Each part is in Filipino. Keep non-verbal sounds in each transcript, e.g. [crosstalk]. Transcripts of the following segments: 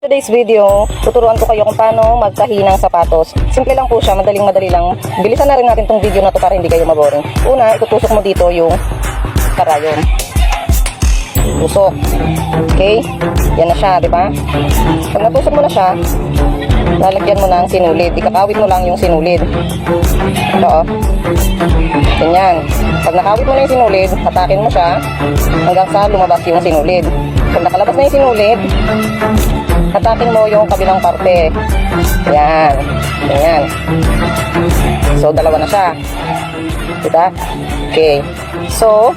Today's video, tuturuan ko kayo kung paano magtahi ng sapatos. Simple lang po siya, madaling madali lang. Bilisan na rin natin tong video na to para hindi kayo maboring. Una, itutusok mo dito yung karayon. Tusok. Okay? Yan na siya, di ba? Pag natusok mo na siya, lalagyan mo ng sinulid. Ikakawit mo lang yung sinulid. Ito, oh. Ganyan. Pag nakawit mo na yung sinulid, hatakin mo siya hanggang sa lumabas yung sinulid. Pag nakalabas na yung sinulid, hatakin mo yung kabilang parte. Yan. Ganyan. So, dalawa na siya. Diba? Okay. So,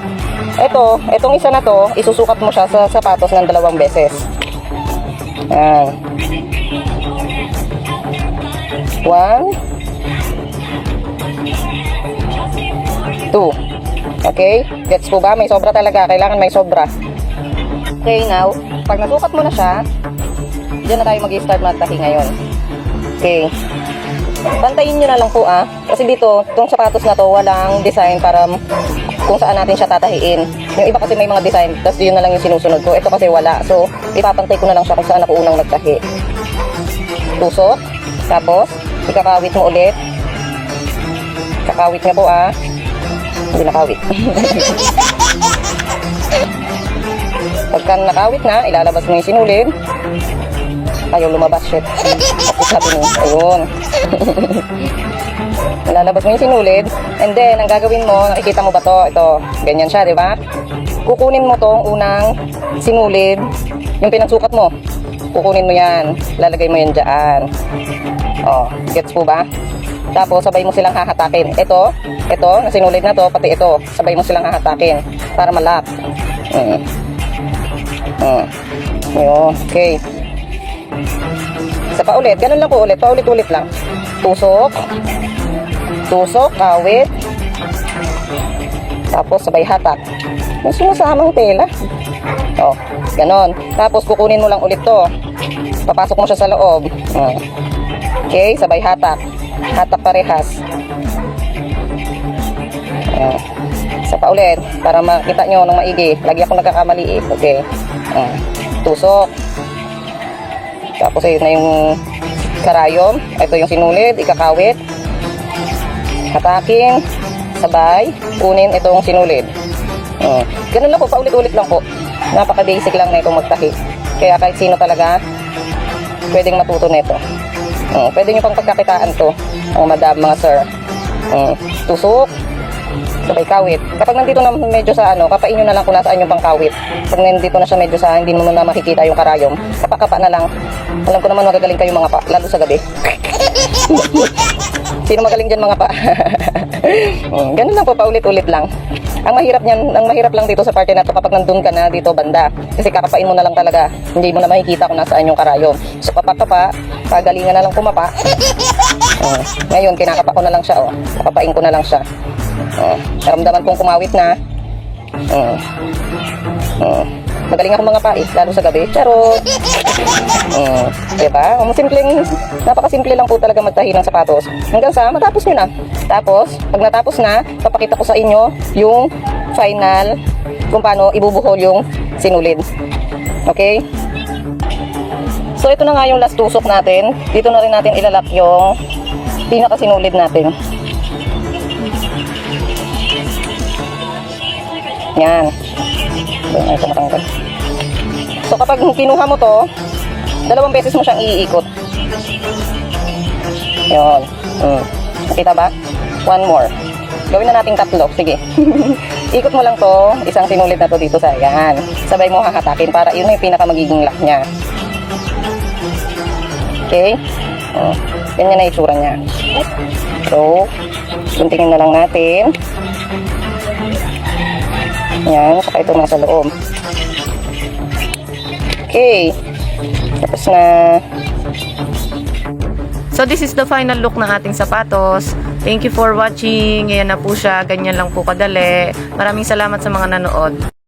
eto, etong isa na to, isusukat mo siya sa sapatos ng dalawang beses. Yan. One. Two. Okay? Gets po ba? May sobra talaga. Kailangan may sobra. Okay, now, pag nasukat mo na siya, Diyan na tayo mag-start magtahi ngayon. Okay. Bantayin nyo na lang po ah. Kasi dito, itong sapatos na to, walang design para kung saan natin siya tatahiin. Yung iba kasi may mga design, tapos yun na lang yung sinusunod ko. Ito kasi wala. So, ipapantay ko na lang siya kung saan ako unang nagtahi. Tusok. Tapos, ikakawit mo ulit. Kakawit nga po ah. Hindi nakawit. [laughs] Pagka nakawit na, ilalabas mo yung sinulid. Ayaw lumabas, shit. Tapos sabi mo, ayun. [laughs] Ilalabas mo yung sinulid. And then, ang gagawin mo, nakikita mo ba to? Ito, ganyan siya, di ba? Kukunin mo tong unang sinulid, yung pinagsukat mo. Kukunin mo yan. Lalagay mo yan dyan. Oh, gets po ba? Tapos, sabay mo silang hahatakin. Ito, ito, na sinulid na to, pati ito. Sabay mo silang hahatakin para malap. Mm. Mm. Yun, okay. Isa pa ulit. Ganun lang po ulit. Paulit-ulit lang. Tusok. Tusok. Kawit. Tapos sabay hatak. May sumasamang tela. Oh, ganon. Tapos kukunin mo lang ulit to. Papasok mo siya sa loob. Hmm. Okay, sabay hatak. Hatak parehas. Ayan. Isa pa ulit. Para makita nyo ng maigi. Lagi akong nagkakamali eh. Okay. Hmm. Tusok. Tapos ayun na yung karayom. Ito yung sinulid, ikakawit. Hatakin, sabay, kunin itong sinulid. Hmm. Ganun lang po, paulit-ulit lang po. Napaka-basic lang na itong magtahi. Kaya kahit sino talaga, pwedeng matuto nito. Hmm. Pwede nyo pang pagkakitaan to, mga madam, mga sir. Hmm. Tusok, sabay kawit. Kapag nandito na medyo sa ano, kapain nyo na lang kung nasaan yung pangkawit. Pag nandito na siya medyo sa hindi mo na makikita yung karayom, kapakapa na lang. Alam ko naman magagaling kayo mga pa, lalo sa gabi. [laughs] Sino magaling dyan mga pa? [laughs] Hmm, Ganun lang po, paulit-ulit lang. Ang mahirap niyan, ang mahirap lang dito sa parte na to kapag nandun ka na dito banda. Kasi kakapain mo na lang talaga. Hindi mo na makikita kung nasaan yung karayom. So papakapa, pagalingan na lang kumapa. [laughs] Hmm, Ngayon, kinakapa ko na lang siya. Oh. Kapapain ko na lang siya. Oh, naramdaman kong kumawit na. Mm. Mm. Magaling ako mga pais, lalo sa gabi. Charot! Mm. Diba? Um, simpleng, napakasimple lang po talaga magtahi ng sapatos. Hanggang sa matapos nyo na. Tapos, pag natapos na, papakita ko sa inyo yung final kung paano ibubuhol yung sinulid. Okay? So, ito na nga yung last tusok natin. Dito na rin natin ilalak yung pinakasinulid natin. Yan. Yan. So kapag kinuha mo to, dalawang beses mo siyang iikot. Yun. Hmm. Nakita ba? One more. Gawin na nating tatlo. Sige. [laughs] Ikot mo lang to. Isang sinulit na to dito sa yan. Sabay mo hahatakin para yun yung pinaka magiging lock niya. Okay? Oh. Ganyan na itsura niya. So, guntingin na lang natin. Yan, saka ito nasa loob. Okay. Tapos na. So this is the final look ng ating sapatos. Thank you for watching. Ngayon na po siya. Ganyan lang po kadali. Maraming salamat sa mga nanood.